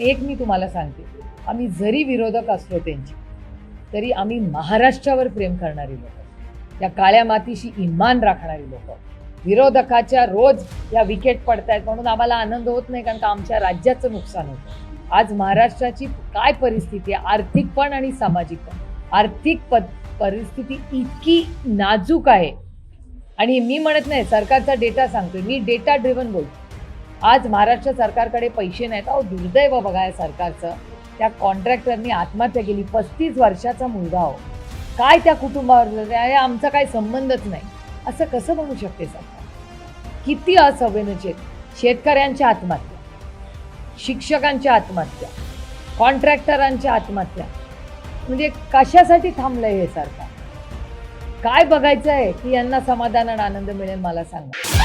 एक मी तुम्हाला सांगते. आम्ही जरी विरोधक असलो त्यांची तरी आम्ही महाराष्ट्रावर प्रेम करणारी लोक. या काळ्या मातीशी इमान राखणारी लोक. विरोधकाच्या रोज या विकेट पडतायत म्हणून आम्हाला आनंद होत नाही कारण का आमच्या राज्याचं नुकसान होतं. आज महाराष्ट्राची काय परिस्थिती आहे? आर्थिक पण आणि सामाजिक पण. आर्थिक प परिस्थिती इतकी नाजूक आहे. आणि मी म्हणत नाही सरकारचा डेटा सांगतोय. मी डेटा ड्रिव्हन बोलतो. आज महाराष्ट्र सरकारकडे पैसे नाहीत अहो दुर्दैव बघा या सरकारचं. त्या कॉन्ट्रॅक्टरनी आत्महत्या केली पस्तीस वर्षाचा मुलगा हो काय त्या कुटुंबावर आमचा काय संबंधच नाही. असं कसं म्हणू शकते सरकार? किती असंवेदनशील शेतकऱ्यांच्या आत्महत्या शिक्षकांच्या आत्महत्या कॉन्ट्रॅक्टरांच्या आत्महत्या. म्हणजे कशासाठी थांबलंय हे सरकार? काय बघायचं आहे की यांना समाधान आणि आनंद मिळेल मला सांगा.